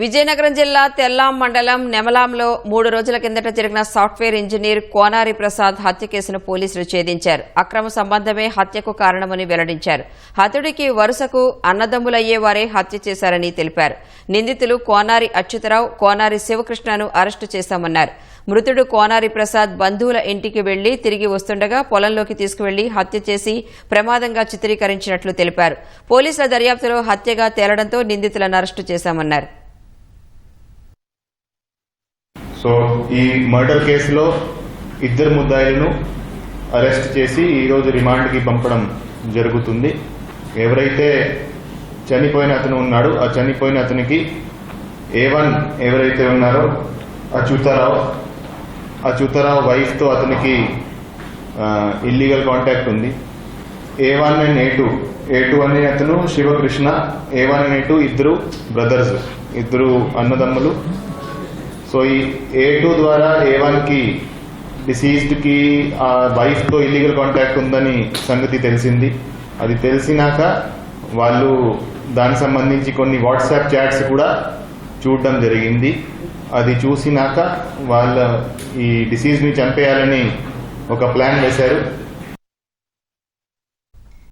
విజయనగరం జిల్లా తెల్లాం మండలం నెమలాంలో మూడు రోజుల కిందట జరిగిన సాఫ్ట్వేర్ ఇంజనీర్ కోనారి ప్రసాద్ హత్య కేసును పోలీసులు ఛేదించారు. అక్రమ సంబంధమే హత్యకు కారణమని వెల్లడించారు. హతుడికి వరుసకు అన్నదమ్ములయ్యేవారే హత్య చేశారని తెలిపారు. నిందితులు కోనారి అచ్యుతరావు కోనారి శివకృష్ణను అరెస్టు చేశామన్నారు. మృతుడు కోనారి ప్రసాద్ బంధువుల ఇంటికి వెళ్ళి తిరిగి వస్తుండగా పొలంలోకి తీసుకువెళ్ళి హత్య చేసి ప్రమాదంగా చిత్రీకరించినట్లు తెలిపారు. పోలీసుల దర్యాప్తులో హత్యగా తేలడంతో నిందితులను అరెస్టు చేశామన్నారు. సో ఈ మర్డర్ కేసులో ఇద్దరు ముద్దాయిలను అరెస్ట్ చేసి ఈరోజు రిమాండ్కి పంపడం జరుగుతుంది. ఎవరైతే చనిపోయిన అతను ఉన్నాడు ఆ చనిపోయిన అతనికి ఏ వన్ ఎవరైతే ఉన్నారో అచ్యుతారావు అచ్యుతారావు వైఫ్తో అతనికి ఇల్లీగల్ కాంటాక్ట్ ఉంది. A one and A two A two అనే అతను Shivakrishna A one and A two ఇద్దరు బ్రదర్స్ ఇద్దరు అన్నదమ్ములు. సో ఈ ఏ టూ ద్వారా ఏ వన్కి డిసీజ్డ్కి ఆ వైఫ్తో ఇల్లీగల్ కాంటాక్ట్ ఉందని సంగతి తెలిసింది. అది తెలిసినాక వాళ్ళు దానికి సంబంధించి కొన్ని వాట్సాప్ చాట్స్ కూడా చూడడం జరిగింది. అది చూసినాక వాళ్ళ ఈ డిసీజ్ని చంపేయాలని ఒక ప్లాన్ వేశారు.